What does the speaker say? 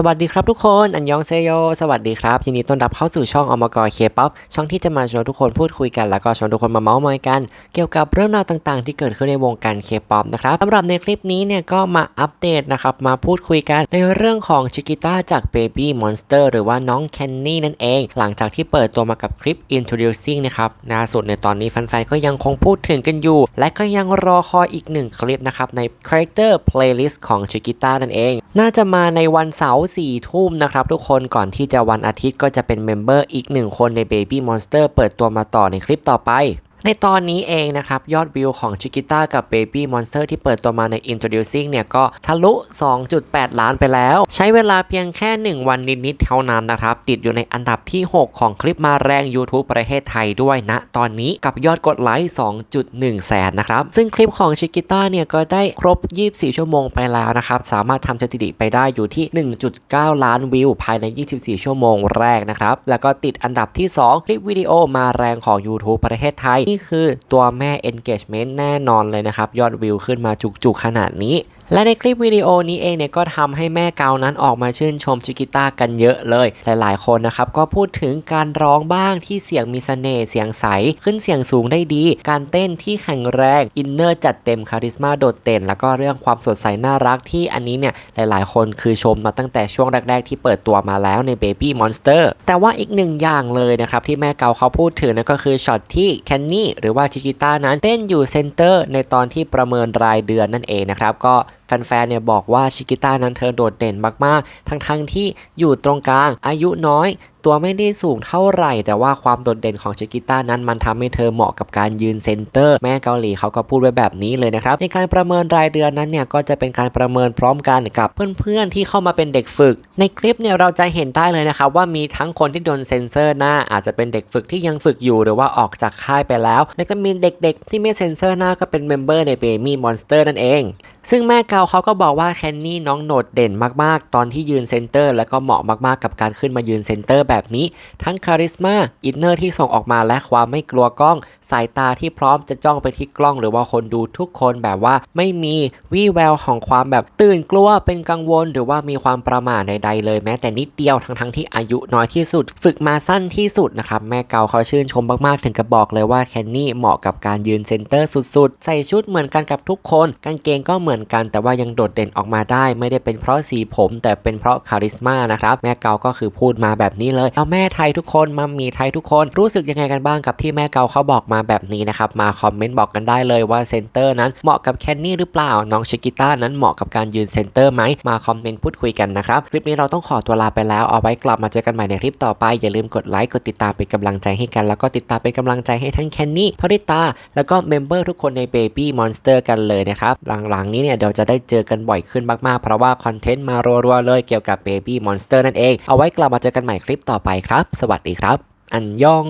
สวัสดีครับทุกคนอันยองเซโยสวัสดีครับยินดีต้อนรับเข้าสู่ช่องอมกรเคป๊อปช่องที่จะมาชวนทุกคนพูดคุยกัน แล้วก็ชวนทุกคนมาเมาส์มอยกัน เกี่ยวกับเรื่องราวต่างๆ ที่เกิดขึ้นในวงการเคป๊อปนะครับสำหรับในคลิปนี้เนี่ยก็มาอัปเดตนะครับมาพูดคุยกันในเรื่องของชิกิต้าจาก Baby Monster หรือว่าน้องแคนนี่นั่นเอง หลังจากที่เปิดตัวมากับคลิป introducing นะครับล่าสุดในตอนนี้แฟนๆก็ยังคงพูดถึงกันอยู่ และก็ยังรอคอยอีกหนึ่งคลิปนะครับใน character playlist ของชิกิต้านั่นเอง น่าจะมาในวันเสาร์สี่ทุ่มนะครับทุกคนก่อนที่จะวันอาทิตย์ก็จะเป็นเมมเบอร์อีกหนึ่งคนใน Baby Monster เปิดตัวมาต่อในคลิปต่อไป ในตอนนี้เองนะครับ ยอดวิวของชิกิต้ากับ Baby Monster ที่เปิดตัวมาใน Introducing เนี่ยก็ทะลุ 2.8 ล้านไปแล้ว ใช้เวลาเพียงแค่ 1 วันนิดๆเท่านั้นนะครับ ติดอยู่ในอันดับที่ 6 ของคลิปมาแรง YouTube ประเทศไทยด้วยนะ ตอนนี้กับยอดกดไลค์ 2.1 แสนนะครับ ซึ่งคลิปของชิกิต้าเนี่ยก็ได้ครบ 24 ชั่วโมงไปแล้วนะครับ สามารถทำสถิติไปได้อยู่ที่ 1.9 ล้านวิวภายใน 24 ชั่วโมงแรกนะครับแล้วก็ติดอันดับที่ 2 คลิปวิดีโอมาแรงของ YouTube ประเทศไทยนี่คือตัวแม่ engagement แน่นอนเลยนะครับ ยอดวิวขึ้นมาจุกๆขนาดนี้ และในคลิปวิดีโอนี้เองเนี่ยก็ทำให้แม่เกานั้นออกมาชื่นชมชิกิต้ากันเยอะเลย หลายๆ คนนะครับก็พูดถึงการร้องบ้างที่เสียงมีเสน่ห์เสียงใส ขึ้นเสียงสูงได้ดี การเต้นที่แข็งแรงอินเนอร์จัดเต็มคาริสมาโดดเด่นแล้วก็เรื่องความสดใสน่ารักที่อันนี้เนี่ยหลายๆ คนคือชมมาตั้งแต่ช่วงแรก ๆ ที่เปิดตัวมาแล้วใน Baby Monster แต่ว่าอีกหนึ่งอย่างเลยนะครับที่แม่เกาเขาพูดถึงนั่นก็คือช็อตที่แคนนี่หรือว่าชิกิต้านั้นเต้นอยู่เซนเตอร์ในตอนที่ประเมินรายเดือนนั่นเองนะครับก็ แฟนๆเนี่ยบอกว่าชิกิต้านั้นเธอโดดเด่นมากๆ ทั้งๆที่อยู่ตรงกลางอายุน้อย ตัวไม่ได้สูงเท่าไหร่ แต่ว่าความโดดเด่นของชิกิต้านั้นมันทำให้เธอเหมาะกับการยืนเซนเตอร์ แม่เกาหลีเขาก็พูดไว้แบบนี้เลยนะครับ ในการประเมินรายเดือนนั้นเนี่ยก็จะเป็นการประเมินพร้อมกันกับเพื่อนๆที่เข้ามาเป็นเด็กฝึก ในคลิปเนี่ยเราจะเห็นได้เลยนะครับว่ามีทั้งคนที่โดนเซนเซอร์หน้าอาจจะเป็นเด็กฝึกที่ยังฝึกอยู่หรือว่าออกจากค่ายไปแล้ว แล้วก็มีเด็กๆ ที่ไม่เซนเซอร์หน้าก็เป็นเมมเบอร์ใน Baby Monster นั่นเอง ซึ่งแม่เกาเขาก็บอกว่าแคนนี่น้องโดดเด่นมากๆ ตอนที่ยืนเซนเตอร์ แล้วก็เหมาะมากๆกับการขึ้นมายืนเซนเตอร์แบบนี้ ทั้งคาริสมาอินเนอร์ที่ส่งออกมาและความไม่กลัวกล้อง สายตาที่พร้อมจะจ้องไปที่กล้องหรือว่าคนดูทุกคนแบบว่าไม่มีวี่แววของความแบบตื่นกลัวเป็นกังวล หรือว่ามีความประหม่าใดๆเลยแม้แต่นิดเดียวทั้งๆที่อายุน้อยที่สุด ฝึกมาสั้นที่สุดนะครับแม่เกาเขาชื่นชมมากๆถึงกับบอกเลยว่าแคนนี่เหมาะกับการยืนเซนเตอร์สุดๆ ใส่ชุดเหมือนกันกับทุกคนกางเกงก็เหมือนกัน แต่ว่ายังโดดเด่นออกมาได้ ไม่ได้เป็นเพราะสีผม แต่เป็นเพราะคาริสมานะครับแม่เกาก็คือพูดมาแบบนี้เลยเอาแม่ไทยทุกคนมัมมีไทยทุกคนรู้สึกยังไงกันบ้างกับที่แม่เกาเขาบอกมาแบบนี้นะครับมาคอมเมนต์บอกกันได้เลยว่าเซนเตอร์นั้นเหมาะกับแคนนี่หรือเปล่าน้องชิกิต้านั้นเหมาะกับการยืนเซนเตอร์ไหมมาคอมเมนต์พูดคุยกันนะครับคลิปนี้เราต้องขอตัวลาไปแล้วเอาไว้กลับมาเจอกันใหม่ในคลิปต่อไปอย่าลืมกดไลค์กดติดตามเป็นกำลังใจให้กันแล้วก็ติดตามเป็นกำลังใจให้ทั้งแคนนี่พริตาแล้วก็เมมเบอร์ทุกคนใน Baby Monster กันเลยนะครับหลังๆนี้เนี่ยเดี๋ยวจะได้เจอกันบ่อยขึ้นมากๆ เพราะว่าคอนเทนต์มารัวๆเลยเกี่ยวกับ Baby Monster นั่นเองเอาไว้กลับมาเจอกันใหม่คลิปต่อไปครับ สวัสดีครับ อันยอง